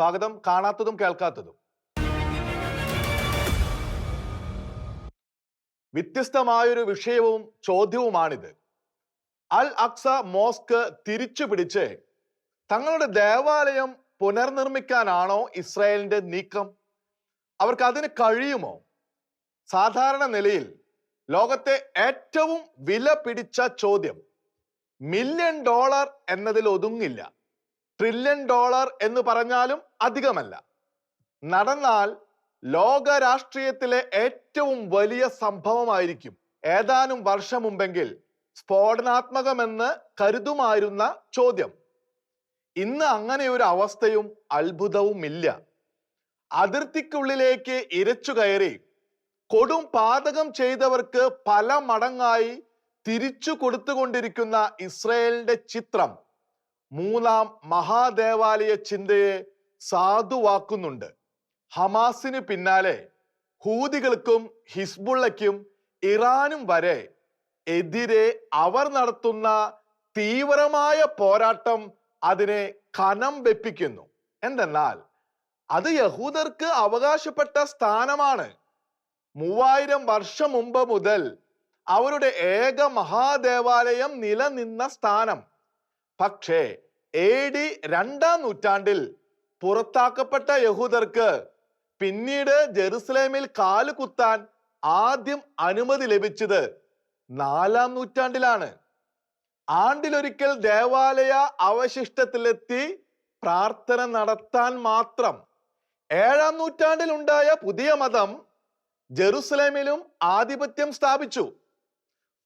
സ്വാഗതം കാണാത്തതും കേൾക്കാത്തതും. വ്യത്യസ്തമായൊരു വിഷയവും ചോദ്യവുമാണിത്. അൽ അക്സ മോസ്ക് തിരിച്ചു പിടിച്ച് തങ്ങളുടെ ദേവാലയം പുനർനിർമ്മിക്കാനാണോ ഇസ്രായേലിന്റെ നീക്കം? അവർക്ക് അതിന് കഴിയുമോ? സാധാരണ നിലയിൽ ലോകത്തെ ഏറ്റവും വില പിടിച്ച ചോദ്യം മില്യൺ ഡോളർ എന്നതിൽ ഒതുങ്ങില്ല. ട്രില്യൺ ഡോളർ എന്ന് പറഞ്ഞാലും അധികമല്ല. നടന്നാൽ ലോക രാഷ്ട്രീയത്തിലെ ഏറ്റവും വലിയ സംഭവമായിരിക്കും. ഏതാനും വർഷം മുമ്പെങ്കിൽ സ്ഫോടനാത്മകമെന്ന് കരുതുമായിരുന്ന ചോദ്യം. ഇന്ന് അങ്ങനെ ഒരു അവസ്ഥയും അത്ഭുതവുമില്ല. അതിർത്തിക്കുള്ളിലേക്ക് ഇരച്ചു കയറി കൊടും പാതകം ചെയ്തവർക്ക് പല മടങ്ങായി തിരിച്ചു കൊടുത്തുകൊണ്ടിരിക്കുന്ന ഇസ്രയേലിന്റെ ചിത്രം. മൂന്നാം മഹാദേവാലയ ചിന്തയെ സാധുവാക്കുന്നുണ്ട്. ഹമാസിന് പിന്നാലെ ഹൂതികൾക്കും ഹിസ്ബുള്ളയ്ക്കും ഇറാനും വരെ എതിരെ അവർ നടത്തുന്ന തീവ്രമായ പോരാട്ടം അതിനെ കനം വെപ്പിക്കുന്നു. എന്തെന്നാൽ അത് യഹൂദർക്ക് അവകാശപ്പെട്ട സ്ഥാനമാണ്. മൂവായിരം വർഷം മുമ്പ് മുതൽ അവരുടെ ഏക മഹാദേവാലയം നിലനിന്ന സ്ഥാനം. പക്ഷേ എ ഡി രണ്ടാം നൂറ്റാണ്ടിൽ പുറത്താക്കപ്പെട്ട യഹൂദർക്ക് പിന്നീട് ജെറുസലേമിൽ കാൽ കുത്താൻ ആദ്യം അനുമതി ലഭിച്ചത് നാലാം നൂറ്റാണ്ടിലാണ്. ആണ്ടിലൊരിക്കൽ ദേവാലയ അവശിഷ്ടത്തിലെത്തി പ്രാർത്ഥന നടത്താൻ മാത്രം ഏഴാം നൂറ്റാണ്ടിൽ ഉണ്ടായ പുതിയ മതം ജെറുസലേമിലും ആധിപത്യം സ്ഥാപിച്ചു.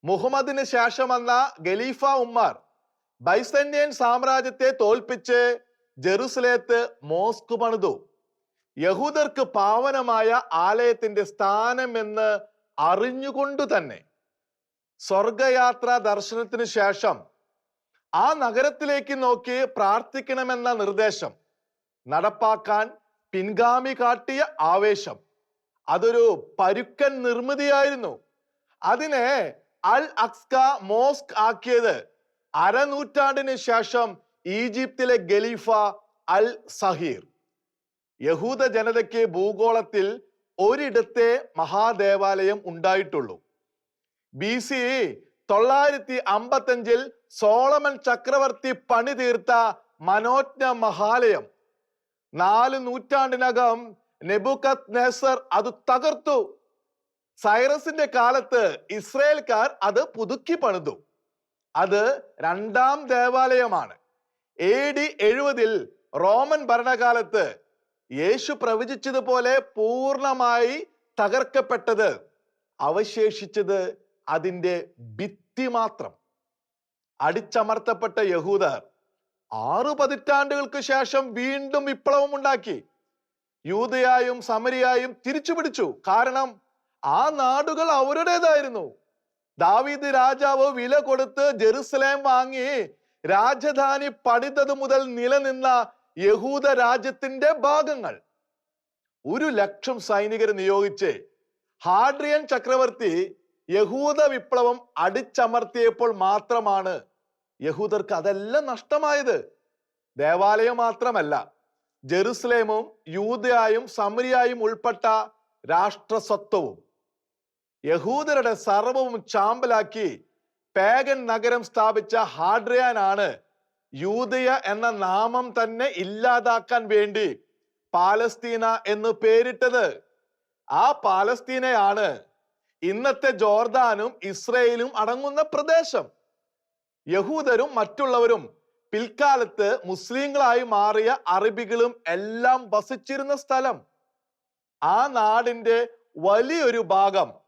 മുഹമ്മദിന് ശേഷം വന്ന ഖലീഫ ഉമ്മർ ബൈസന്യൻ സാമ്രാജ്യത്തെ തോൽപ്പിച്ച് ജെറുസലേത്ത് മോസ്ക് പണിതു. യഹൂദർക്ക് പാവനമായ ആലയത്തിന്റെ സ്ഥാനം എന്ന് അറിഞ്ഞുകൊണ്ടു തന്നെ സ്വർഗയാത്ര ദർശനത്തിന് ശേഷം ആ നഗരത്തിലേക്ക് നോക്കി പ്രാർത്ഥിക്കണമെന്ന നിർദ്ദേശം നടപ്പാക്കാൻ പിൻഗാമി കാട്ടിയ ആവേശം. അതൊരു പരുക്കൻ നിർമ്മിതിയായിരുന്നു. അതിനെ അൽ അക്സ്ക മോസ്ക് ആക്കിയത് അരനൂറ്റാണ്ടിന് ശേഷം ഈജിപ്തിലെ ഖലീഫ അൽ സഹീർ. യഹൂദ ജനതയ്ക്ക് ഭൂഗോളത്തിൽ ഒരിടത്തെ മഹാദേവാലയം ഉണ്ടായിട്ടുള്ളൂ. ബി സി തൊള്ളായിരത്തി അമ്പത്തഞ്ചിൽ സോളമൻ ചക്രവർത്തി പണി തീർത്ത മനോജ്ഞ മഹാലയം. നാല് നൂറ്റാണ്ടിനകം നെബുക്കത് നെസർ അത് തകർത്തു. സൈറസിന്റെ കാലത്ത് ഇസ്രയേൽക്കാർ അത് പുതുക്കി പണിതു. അത് രണ്ടാം ദേവാലയമാണ്. എ ഡി എഴുപതിൽ റോമൻ ഭരണകാലത്ത് യേശു പ്രവചിച്ചതുപോലെ പൂർണമായി തകർക്കപ്പെട്ടത് അവശേഷിച്ചത് അതിന്റെ ഭിത്തി മാത്രം. അടിച്ചമർത്തപ്പെട്ട യഹൂദർ ആറു പതിറ്റാണ്ടുകൾക്ക് ശേഷം വീണ്ടും വിപ്ലവം ഉണ്ടാക്കി. യൂതയായും സമരിയായും തിരിച്ചു പിടിച്ചു കാരണം ആ നാടുകൾ അവരുടേതായിരുന്നു. ദാവീദ് രാജാവ് വില കൊടുത്ത് ജെറുസലേം വാങ്ങി രാജധാനി പണിതത് മുതൽ നിലനിന്ന യഹൂദ രാജ്യത്തിന്റെ ഭാഗങ്ങൾ. ഒരു ലക്ഷം സൈനികരെ നിയോഗിച്ച് ഹാഡ്രിയൻ ചക്രവർത്തി യഹൂദ വിപ്ലവം അടിച്ചമർത്തിയപ്പോൾ മാത്രമാണ് യഹൂദർക്ക് അതെല്ലാം നഷ്ടമായത്. ദേവാലയം മാത്രമല്ല ജെറുസലേമും യൂതയായും സമരിയായും ഉൾപ്പെട്ട രാഷ്ട്രസ്വത്വവും. യഹൂദരുടെ സർവവും ചാമ്പലാക്കി പേഗൻ നഗരം സ്ഥാപിച്ച ഹാഡ്രിയാനാണ് യൂതയ എന്ന നാമം തന്നെ ഇല്ലാതാക്കാൻ വേണ്ടി പാലസ്തീന എന്ന് പേരിട്ടത്. ആ പാലസ്തീനയാണ് ഇന്നത്തെ ജോർദാനും ഇസ്രയേലും അടങ്ങുന്ന പ്രദേശം. യഹൂദരും മറ്റുള്ളവരും പിൽക്കാലത്ത് മുസ്ലിങ്ങളായി മാറിയ അറബികളും എല്ലാം വസിച്ചിരുന്ന സ്ഥലം. ആ നാടിന്റെ വലിയൊരു ഭാഗം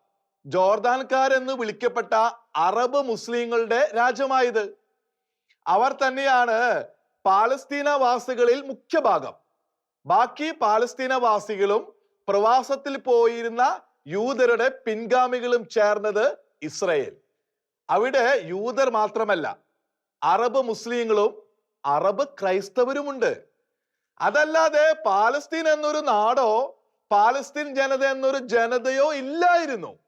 ജോർദാൻകാരെന്ന് വിളിക്കപ്പെട്ട അറബ് മുസ്ലിങ്ങളുടെ രാജ്യമായത്. അവർ തന്നെയാണ് പാലസ്തീന മുഖ്യഭാഗം. മുഖ്യ ബാക്കി പാലസ്തീന വാസികളും പ്രവാസത്തിൽ പോയിരുന്ന യൂതരുടെ പിൻഗാമികളും ചേർന്നത് ഇസ്രയേൽ. അവിടെ യൂതർ മാത്രമല്ല അറബ് മുസ്ലിങ്ങളും അറബ് ക്രൈസ്തവരുമുണ്ട്. അതല്ലാതെ പാലസ്തീൻ എന്നൊരു നാടോ പാലസ്തീൻ ജനത എന്നൊരു ജനതയോ ഇല്ലായിരുന്നു.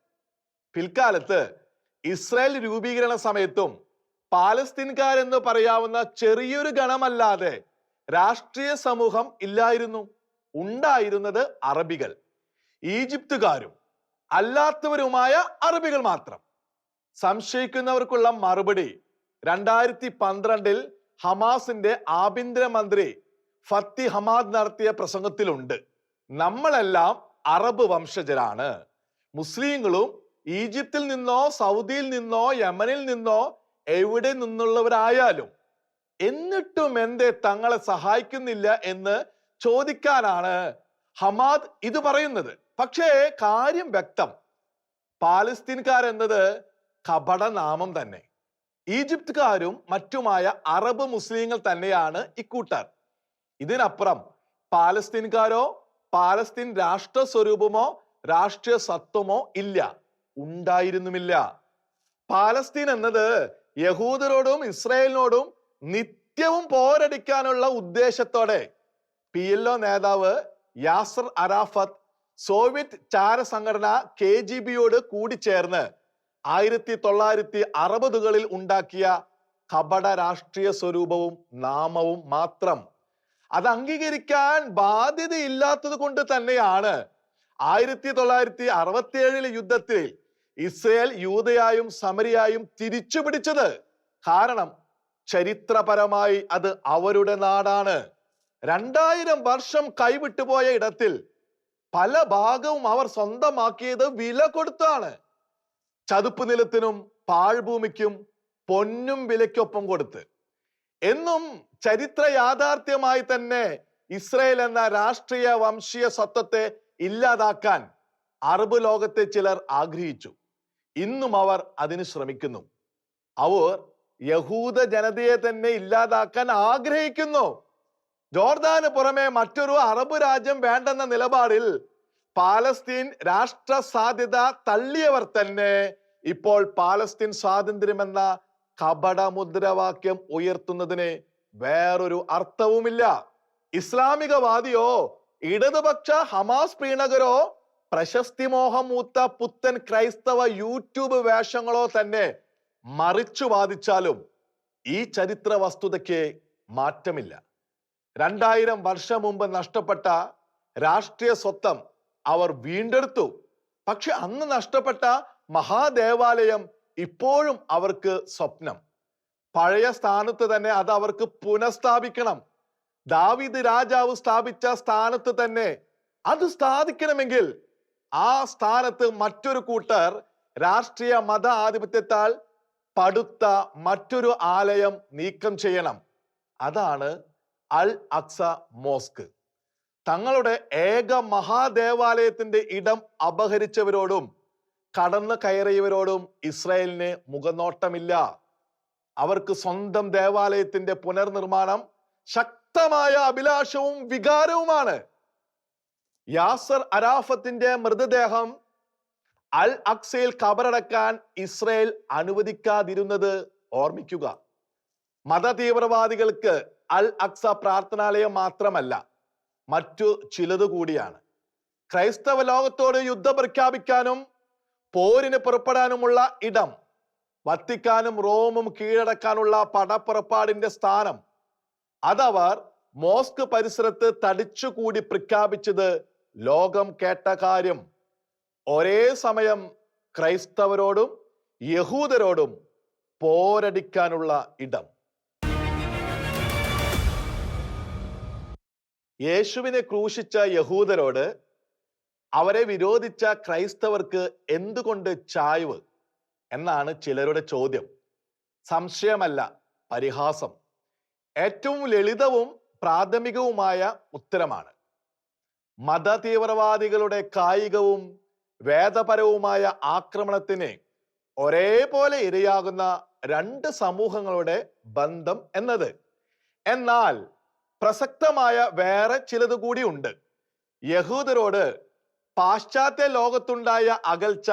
പിൽക്കാലത്ത് ഇസ്രായേൽ രൂപീകരണ സമയത്തും പാലസ്തീൻകാരെന്ന് പറയാവുന്ന ചെറിയൊരു ഗണമല്ലാതെ രാഷ്ട്രീയ സമൂഹം ഇല്ലായിരുന്നു. ഉണ്ടായിരുന്നത് അറബികൾ. ഈജിപ്തുകാരും അല്ലാത്തവരുമായ അറബികൾ മാത്രം. സംശയിക്കുന്നവർക്കുള്ള മറുപടി രണ്ടായിരത്തി പന്ത്രണ്ടിൽ ഹമാസിന്റെ ആഭ്യന്തരമന്ത്രി ഫത്തി ഹമാദ് നടത്തിയ പ്രസംഗത്തിലുണ്ട്. നമ്മളെല്ലാം അറബ് വംശജരാണ്. മുസ്ലിങ്ങളും ഈജിപ്തിൽ നിന്നോ സൗദിയിൽ നിന്നോ യമനിൽ നിന്നോ എവിടെ നിന്നുള്ളവരായാലും എന്നിട്ടും എന്തേ തങ്ങളെ സഹായിക്കുന്നില്ല എന്ന് ചോദിക്കാനാണ് ഹമാദ് ഇത് പറയുന്നത്. പക്ഷേ കാര്യം വ്യക്തം. പാലസ്തീൻകാർ എന്നത് കപടനാമം തന്നെ. ഈജിപ്തുകാരും മറ്റുമായ അറബ് മുസ്ലിങ്ങൾ തന്നെയാണ് ഇക്കൂട്ടർ. ഇതിനപ്പുറം പാലസ്തീൻകാരോ പാലസ്തീൻ രാഷ്ട്ര സ്വരൂപമോ രാഷ്ട്രീയ സത്വമോ ഇല്ല. ഉണ്ടായിരുന്നുമില്ല. പാലസ്തീൻ എന്നത് യഹൂദരോടും ഇസ്രായേലിനോടും നിത്യവും പോരടിക്കാനുള്ള ഉദ്ദേശത്തോടെ. പി എൽ ഒ നേതാവ് യാസർ അറാഫത്ത് സോവിയറ്റ് ചാര സംഘടന കെ ജി ബിയോട് കൂടിച്ചേർന്ന് ആയിരത്തി തൊള്ളായിരത്തി അറുപതുകളിൽ ഉണ്ടാക്കിയ കപട രാഷ്ട്രീയ സ്വരൂപവും നാമവും മാത്രം. അത് അംഗീകരിക്കാൻ ബാധ്യതയില്ലാത്തത് കൊണ്ട് തന്നെയാണ് ആയിരത്തി തൊള്ളായിരത്തി അറുപത്തി ഏഴിലെ യുദ്ധത്തിൽ ഇസ്രയേൽ യൂതയായും സമരിയായും തിരിച്ചു പിടിച്ചത് കാരണം ചരിത്രപരമായി അത് അവരുടെ നാടാണ്. രണ്ടായിരം വർഷം കൈവിട്ടുപോയ ഇടത്തിൽ പല ഭാഗവും അവർ സ്വന്തമാക്കിയത് വില കൊടുത്താണ്. ചതുപ്പ് നിലത്തിനും പാഴ്ഭൂമിക്കും പൊന്നും വിലയ്ക്കൊപ്പം കൊടുത്ത്. എന്നും ചരിത്ര യാഥാർത്ഥ്യമായി തന്നെ ഇസ്രയേൽ എന്ന രാഷ്ട്രീയ വംശീയ സ്വത്വത്തെ ഇല്ലാതാക്കാൻ അറബ് ലോകത്തെ ചിലർ ആഗ്രഹിച്ചു. ഇന്നും അവർ അതിന് ശ്രമിക്കുന്നു. അവർ യഹൂദ ജനതയെ തന്നെ ഇല്ലാതാക്കാൻ ആഗ്രഹിക്കുന്നു. ജോർദാന് പുറമെ മറ്റൊരു അറബ് രാജ്യം വേണ്ടെന്ന നിലപാടിൽ പാലസ്തീൻ രാഷ്ട്ര സാധ്യത തള്ളിയവർ തന്നെ ഇപ്പോൾ പാലസ്തീൻ സ്വാതന്ത്ര്യമെന്ന കപട മുദ്രാവാക്യം ഉയർത്തുന്നതിന് വേറൊരു അർത്ഥവുമില്ല. ഇസ്ലാമികവാദിയോ ഇടതുപക്ഷ ഹമാസ് പ്രീണകരോ പ്രശസ്തി മോഹം മൂത്ത പുത്തൻ ക്രൈസ്തവ യൂട്യൂബ് വേഷങ്ങളോ തന്നെ മറിച്ചു വാദിച്ചാലും ഈ ചരിത്ര വസ്തുതയ്ക്ക് മാറ്റമില്ല. രണ്ടായിരം വർഷം മുമ്പ് നഷ്ടപ്പെട്ട രാഷ്ട്രീയ സ്വത്തം അവർ വീണ്ടെടുത്തു. പക്ഷെ അന്ന് നഷ്ടപ്പെട്ട മഹാദേവാലയം ഇപ്പോഴും അവർക്ക് സ്വപ്നം. പഴയ സ്ഥാനത്ത് തന്നെ അത് അവർക്ക് പുനഃസ്ഥാപിക്കണം. ദാവിദ് രാജാവ് സ്ഥാപിച്ച സ്ഥാനത്ത് തന്നെ അത് സ്ഥാപിക്കണമെങ്കിൽ ആ സ്ഥാനത്ത് മറ്റൊരു കൂട്ടർ രാഷ്ട്രീയ മത ആധിപത്യത്താൽ പടുത്ത മറ്റൊരു ആലയം നീക്കം ചെയ്യണം. അതാണ് അൽ അക്സ മോസ്ക്. തങ്ങളുടെ ഏക മഹാദേവാലയത്തിന്റെ ഇടം അപഹരിച്ചവരോടും കടന്നു കയറിയവരോടും ഇസ്രായേലിന് മുഖനോട്ടമില്ല. അവർക്ക് സ്വന്തം ദേവാലയത്തിന്റെ പുനർനിർമ്മാണം ശക്തമായ അഭിലാഷവും വികാരവുമാണ്. യാസർ അരാഫത്തിന്റെ മൃതദേഹം അൽ അക്സയിൽ കബറടക്കാൻ ഇസ്രയേൽ അനുവദിക്കാതിരുന്നത് ഓർമ്മിക്കുക. മത തീവ്രവാദികൾക്ക് അൽ അക്സ പ്രാർത്ഥനാലയം മാത്രമല്ല മറ്റു ചിലത് കൂടിയാണ്. ക്രൈസ്തവ ലോകത്തോട് യുദ്ധം പ്രഖ്യാപിക്കാനും പോരിന് പുറപ്പെടാനുമുള്ള ഇടം വത്തിക്കാനും റോമും കീഴടക്കാനുള്ള പടപ്പുറപ്പാടിന്റെ സ്ഥാനം അതവർ മോസ്ക് പരിസരത്ത് തടിച്ചുകൂടി പ്രഖ്യാപിച്ചത് ലോകം കേട്ട കാര്യം. ഒരേ സമയം ക്രൈസ്തവരോടും യഹൂദരോടും പോരടിക്കാനുള്ള ഇടം. യേശുവിനെ ക്രൂശിച്ച യഹൂദരോട് അവരെ വിരോധിച്ച ക്രൈസ്തവർക്ക് എന്തുകൊണ്ട് ചായ്വ്? എന്നാണ് ചിലരുടെ ചോദ്യം. സംശയമല്ല പരിഹാസം. ഏറ്റവും ലളിതവും പ്രാഥമികവുമായ ഉത്തരമാണ്. മത തീവ്രവാദികളുടെ കായികവും വേദപരവുമായ ആക്രമണത്തിന് ഒരേപോലെ ഇരയാകുന്ന രണ്ട് സമൂഹങ്ങളുടെ ബന്ധം എന്നത്. എന്നാൽ പ്രസക്തമായ വേറെ ചിലത് കൂടി ഉണ്ട്. യഹൂദരോട് പാശ്ചാത്യ ലോകത്തുണ്ടായ അകൽച്ച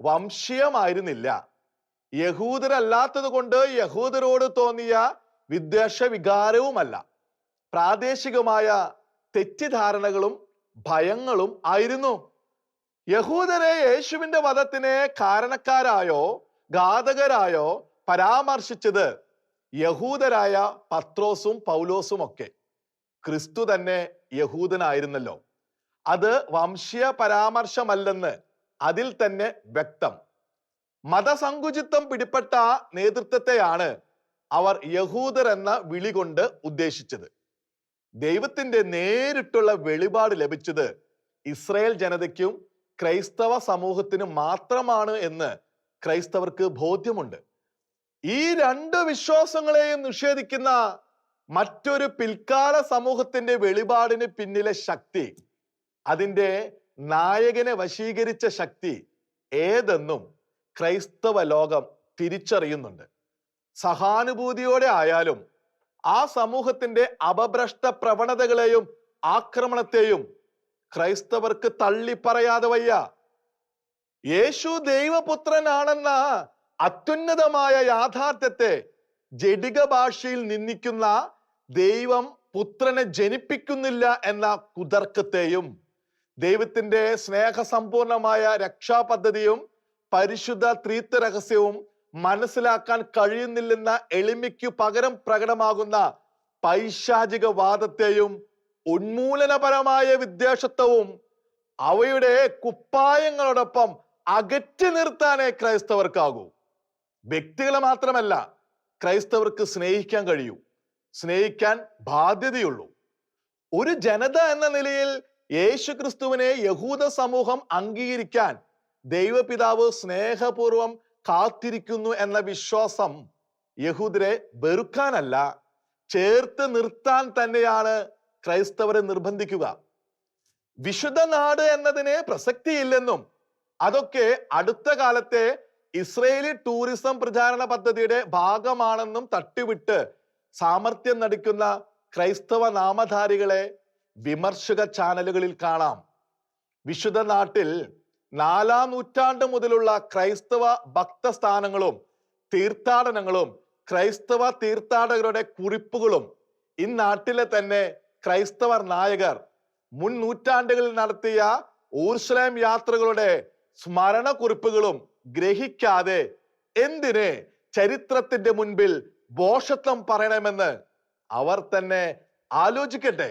വംശീയമായിരുന്നില്ല. യഹൂദരല്ലാത്തത് കൊണ്ട് യഹൂദരോട് തോന്നിയ വിദ്വേഷ വികാരവുമല്ല പ്രാദേശികമായ തെറ്റിദ്ധാരണകളും ഭയങ്ങളും ആയിരുന്നു. യഹൂദരെ യേശുവിന്റെ വധത്തിന് കാരണക്കാരായോ ഘാതകരായോ പരാമർശിച്ചത് യഹൂദരായ പത്രോസും പൗലോസും ഒക്കെ. ക്രിസ്തു തന്നെ യഹൂദനായിരുന്നല്ലോ. അത് വംശീയ പരാമർശമല്ലെന്ന് അതിൽ തന്നെ വ്യക്തം. മതസങ്കുചിത്വം പിടിപ്പെട്ട നേതൃത്വത്തെയാണ് അവർ യഹൂദർ എന്ന വിളി കൊണ്ട് ഉദ്ദേശിച്ചത്. ദൈവത്തിന്റെ നേരിട്ടുള്ള വെളിപാട് ലഭിച്ചത് ഇസ്രയേൽ ജനതയ്ക്കും ക്രൈസ്തവ സമൂഹത്തിനും മാത്രമാണ് എന്ന് ക്രൈസ്തവർക്ക് ബോധ്യമുണ്ട്. ഈ രണ്ട് വിശ്വാസങ്ങളെയും നിഷേധിക്കുന്ന മറ്റൊരു പിൽക്കാല സമൂഹത്തിന്റെ വെളിപാടിന് പിന്നിലെ ശക്തി അതിന്റെ നായകനെ വശീകരിച്ച ശക്തി ഏതെന്നും ക്രൈസ്തവ ലോകം തിരിച്ചറിയുന്നുണ്ട്. സഹാനുഭൂതിയോടെ ആയാലും ആ സമൂഹത്തിന്റെ അപഭ്രഷ്ട പ്രവണതകളെയും ആക്രമണത്തെയും ക്രൈസ്തവർക്ക് തള്ളി പറയാതെ വയ്യ. യേശു ദൈവപുത്രനാണെന്ന അത്യുന്നതമായ യാഥാർത്ഥ്യത്തെ ജഡിക ഭാഷയിൽ നിന്ദിക്കുന്ന ദൈവം പുത്രനെ ജനിപ്പിക്കുന്നില്ല എന്ന കുതർക്കത്തെയും ദൈവത്തിന്റെ സ്നേഹസമ്പൂർണമായ രക്ഷാപദ്ധതിയും പരിശുദ്ധ ത്രീത്വ രഹസ്യവും മനസ്സിലാക്കാൻ കഴിയുന്നില്ലെന്ന എളിമയ്ക്കു പകരം പ്രകടമാകുന്ന പൈശാചിക വാദത്തെയും ഉന്മൂലനപരമായ വിദ്വേഷത്വവും അവയുടെ കുപ്പായങ്ങളോടൊപ്പം അകറ്റി നിർത്താനേ ക്രൈസ്തവർക്കാകൂ. വ്യക്തികളെ മാത്രമല്ല ക്രൈസ്തവർക്ക് സ്നേഹിക്കാൻ കഴിയൂ സ്നേഹിക്കാൻ ബാധ്യതയുള്ളൂ. ഒരു ജനത എന്ന നിലയിൽ യേശു ക്രിസ്തുവിനെ യഹൂദ സമൂഹം അംഗീകരിക്കാൻ ദൈവപിതാവ് സ്നേഹപൂർവം കാത്തിരിക്കുന്നു എന്ന വിശ്വാസം യഹൂദരെ വെറുക്കാനല്ല ചേർത്ത് നിർത്താൻ തന്നെയാണ് ക്രൈസ്തവരെ നിർബന്ധിക്കുക. വിശുദ്ധ നാട് എന്നതിന് പ്രസക്തിയില്ലെന്നും അതൊക്കെ അടുത്ത കാലത്തെ ഇസ്രയേലി ടൂറിസം പ്രചാരണ പദ്ധതിയുടെ ഭാഗമാണെന്നും തട്ടിവിട്ട് സാമർത്ഥ്യം നടിക്കുന്ന ക്രൈസ്തവ നാമധാരികളെ വിമർശക ചാനലുകളിൽ കാണാം. വിശുദ്ധ നാട്ടിൽ നാലാം നൂറ്റാണ്ട് മുതലുള്ള ക്രൈസ്തവ ഭക്തസ്ഥാനങ്ങളും തീർത്ഥാടനങ്ങളും ക്രൈസ്തവ തീർത്ഥാടകരുടെ കുറിപ്പുകളും ഇന്നാട്ടിലെ തന്നെ ക്രൈസ്തവർ നായകർ മുൻ നൂറ്റാണ്ടുകളിൽ നടത്തിയ ഊർസ്ലേം യാത്രകളുടെ സ്മരണ കുറിപ്പുകളും ഗ്രഹിക്കാതെ എന്തിനെ ചരിത്രത്തിന്റെ മുൻപിൽ ബോഷത്വം പറയണമെന്ന് അവർ തന്നെ ആലോചിക്കട്ടെ.